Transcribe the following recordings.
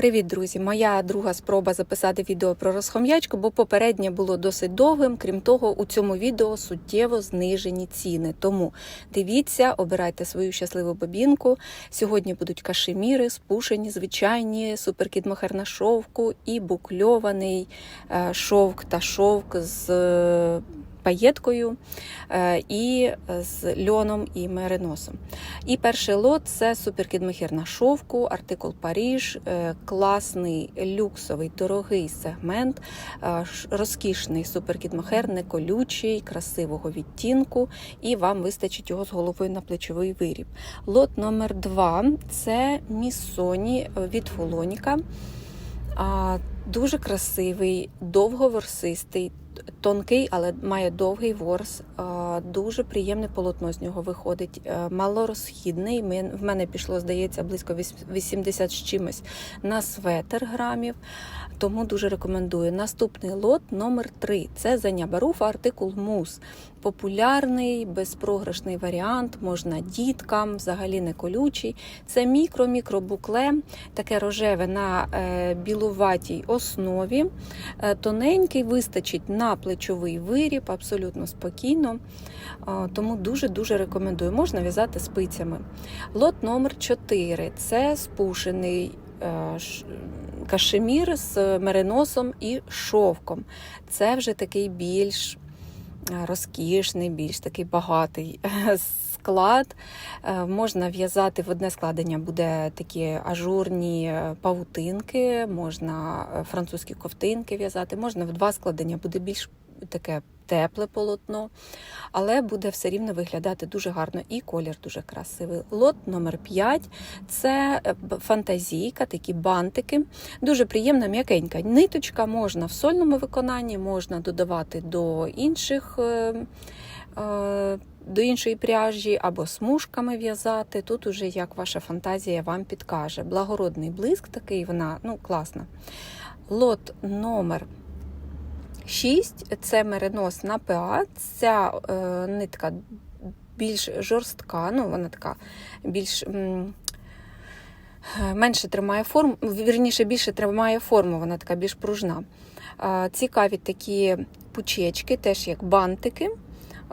Привіт, друзі! Моя друга спроба записати відео про розхом'ячку, бо попереднє було досить довгим. Крім того, у цьому відео суттєво знижені ціни. Тому дивіться, обирайте свою щасливу бобінку. Сьогодні будуть кашеміри, спушені, звичайні, суперкіт на шовку і букльований е, шовк та шовк з. Е, Паєткою е, і з льоном і мериносом. І перший лот це суперкіт на шовку, артикул Паріж, е, класний люксовий дорогий сегмент, е, розкішний суперкіт мохер, не колючий, красивого відтінку, і вам вистачить його з головою на плечовий виріб. Лот номер 2 це Міссоні від Фулоніка. Дуже красивий, довговорсистий, тонкий, але має довгий ворс. Дуже приємне полотно з нього виходить. е, Малорозхідний. В мене пішло, здається, близько 80 з чимось на светр грамів. Тому дуже рекомендую. Наступний лот номер 3 Це Заня Баруфа, артикул Мус. Популярний, безпрограшний варіант, можна діткам, взагалі не колючий. Це мікро-мікро букле, таке рожеве на е, білуватій основі. Е, тоненький, вистачить на плечовий виріб, абсолютно спокійно. Тому дуже-дуже рекомендую. Можна в'язати спицями. Лот номер 4 це спушений. е, Кашемір з мериносом і шовком. Це вже такий більш е, розкішний, більш такий багатий е, склад. Е, Можна в'язати в одне складення буде такі ажурні е, павутинки, можна е, французькі ковтинки в'язати, можна в два складення буде більш таке тепле полотно, але буде все рівно виглядати дуже гарно і колір дуже красивий. Лот номер 5 це фантазійка, такі бантики. Дуже приємна м'якенька ниточка, можна в сольному виконанні, можна додавати до інших. Е, До іншої пряжі або смужками в'язати. Тут уже як ваша фантазія вам підкаже. Благородний блиск такий, вона ну, класна. Лот номер 6 це меринос на ПА. Ця е, нитка більш жорстка, ну вона така більш. м, Менше тримає форму, вірніше більше тримає форму, вона така більш пружна. Е, Цікаві такі пучечки, теж як бантики.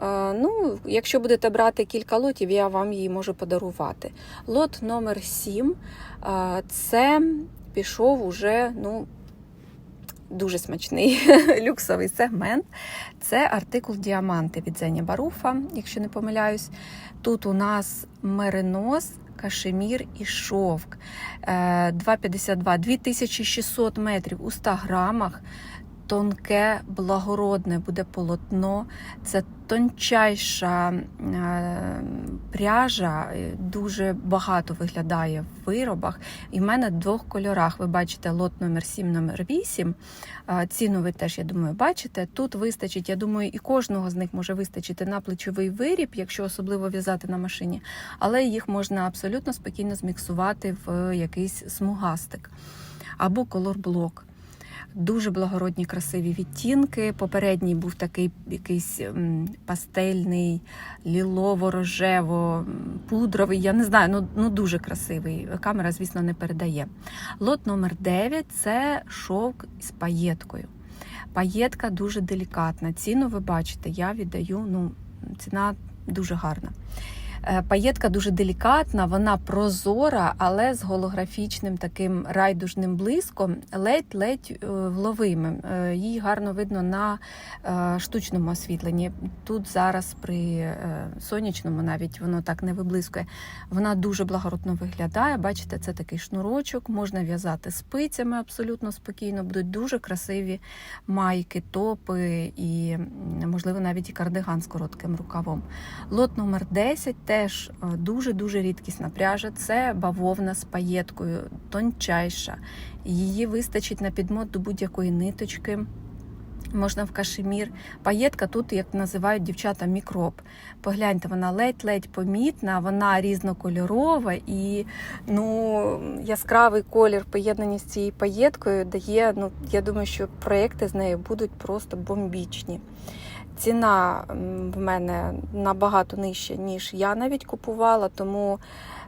Е, Ну, якщо будете брати кілька лотів, я вам її можу подарувати. Лот номер 7 е, це пішов уже ну, дуже смачний люксовий сегмент. Це артикул діаманти від Зені Баруфа, якщо не помиляюсь. Тут у нас меринос. Кашемір і шовк Е, 2,52, 2600 метрів у 100 грамах. Тонке, благородне буде полотно. Це тончайша е, пряжа, дуже багато виглядає в виробах. І в мене в двох кольорах. Ви бачите лот номер 7, номер 8. Е, Ціну ви теж, я думаю, бачите. Тут вистачить, я думаю, і кожного з них може вистачити на плечовий виріб, якщо особливо в'язати на машині, але їх можна абсолютно спокійно зміксувати в якийсь смугастик або колорблок. Дуже благородні, красиві відтінки. Попередній був такий якийсь пастельний, лілово-рожево-пудровий. Я не знаю, ну, ну дуже красивий. Камера, звісно, не передає. Лот номер 9 це шовк з паєткою. Паєтка дуже делікатна. Ціну ви бачите, я віддаю. Ну, ціна дуже гарна. Е, Паєтка дуже делікатна, вона прозора, але з голографічним таким райдужним блиском, ледь-ледь е, вловимим. Е, Її гарно видно на штучному освітленні. Тут зараз при сонячному навіть воно так не виблискує. Вона дуже благородно виглядає. Бачите, це такий шнурочок, можна в'язати спицями абсолютно спокійно. Будуть дуже красиві майки, топи і, можливо, навіть і кардиган з коротким рукавом. Лот номер 10 теж е, дуже-дуже рідкісна пряжа. Це бавовна з паєткою, тончайша. Її вистачить на підмот до будь-якої ниточки. Можна в кашемір. Паєтка тут, як називають дівчата, мікроб. Погляньте, вона ледь-ледь помітна, вона різнокольорова і ну, яскравий колір поєднані з цією паєткою дає. Ну, я думаю, що проекти з нею будуть просто бомбічні. Ціна в мене набагато нижча, ніж я навіть купувала, тому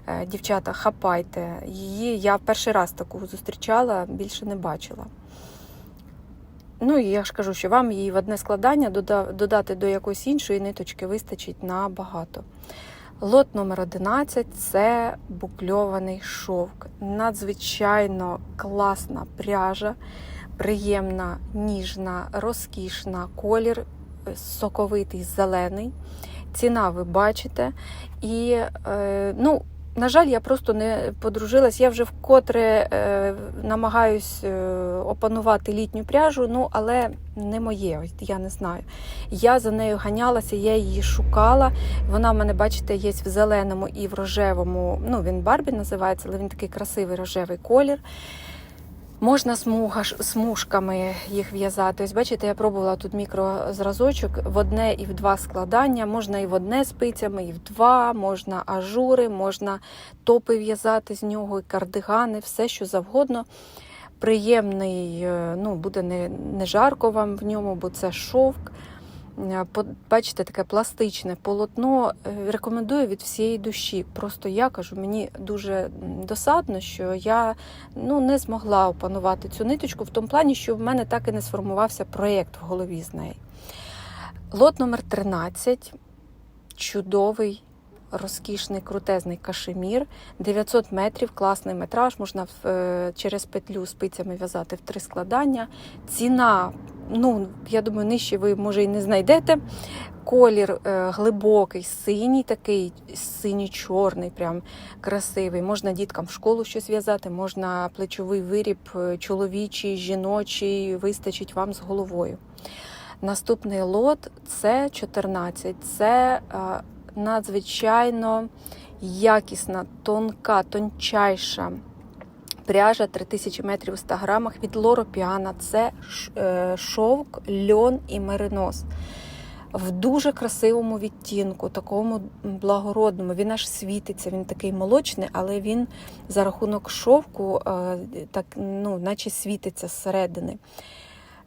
Е, Дівчата, хапайте. Її я перший раз таку зустрічала, більше не бачила. Ну і я ж кажу, що вам її в одне складання додати до якоїсь іншої ниточки вистачить набагато. Лот номер 11 це букльований шовк. Надзвичайно класна пряжа, приємна, ніжна, розкішна, колір соковитий, зелений. Ціна ви бачите. І, е, ну, на жаль, я просто не подружилась. Я вже вкотре е, намагаюсь е, опанувати літню пряжу, ну але не моє, я не знаю. Я за нею ганялася, я її шукала. Вона в мене, бачите, є в зеленому і в рожевому. Ну, він Барбі називається, але він такий красивий рожевий колір. Можна смуга, смужками їх в'язати. Ось бачите, я пробувала тут мікрозразочок в одне і в два складання. Можна і в одне спицями, і в два, можна ажури, можна топи в'язати з нього, і кардигани, все що завгодно. Приємний, е, ну, буде не, не жарко вам в ньому, бо це шовк. Е, Бачите, таке пластичне полотно. Е, Рекомендую від всієї душі. Просто я кажу, мені дуже досадно, що я ну, не змогла опанувати цю ниточку в тому плані, що в мене так і не сформувався проєкт в голові з нею. Лот номер 13. Чудовий, розкішний, крутезний кашемір. 900 метрів, класний метраж. Можна е, через петлю спицями в'язати в три складання. Ціна, ну, я думаю, нижче ви, може, і не знайдете. Колір е, глибокий, синій, такий синій-чорний, прям красивий. Можна діткам в школу щось в'язати, можна плечовий виріб, е, чоловічий, жіночий, вистачить вам з головою. Наступний лот це 14. Це е, надзвичайно якісна, тонка, тончайша пряжа 3000 метрів у 100 грамах від Лоро Піана. Це е, шовк, льон і меринос. В дуже красивому відтінку, такому благородному. Він аж світиться, він такий молочний, але він за рахунок шовку е, так, ну, наче світиться зсередини.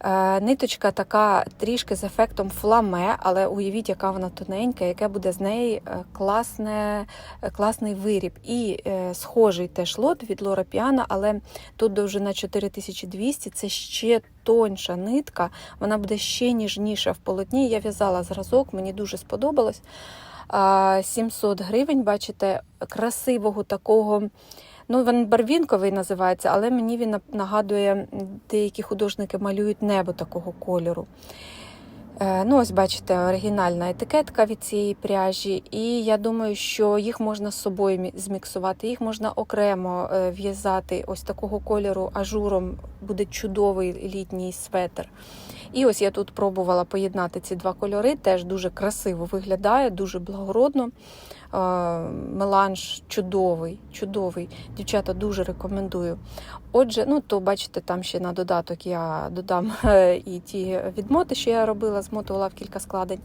Е, Ниточка така трішки з ефектом фламе, але уявіть, яка вона тоненька, яке буде з неї е, класне, е, класний виріб. І схожий теж лот від Лора Піана, але тут довжина 4200, це ще тоньша нитка, вона буде ще ніжніша в полотні. Я в'язала зразок, мені дуже сподобалось. 700 гривень, бачите, красивого такого. Ну, він барвінковий називається, але мені він нагадує, деякі художники малюють небо такого кольору. Е, Ну, ось бачите, оригінальна етикетка від цієї пряжі, і я думаю, що їх можна з собою зміксувати, їх можна окремо е, в'язати ось такого кольору ажуром, буде чудовий літній светр. І ось я тут пробувала поєднати ці два кольори, теж дуже красиво виглядає, дуже благородно. Меланж чудовий, чудовий. Дівчата дуже рекомендую. Отже, ну то бачите, там ще на додаток я додам е, і ті відмоти, що я робила, змотувала в кілька складень.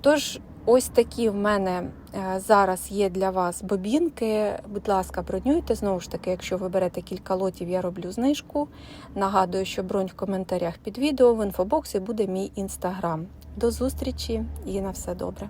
Тож, ось такі в мене е, зараз є для вас бобінки. Будь ласка, бронюйте. Знову ж таки, якщо ви берете кілька лотів, я роблю знижку. Нагадую, що бронь в коментарях під відео в інфобоксі буде мій інстаграм. До зустрічі і на все добре.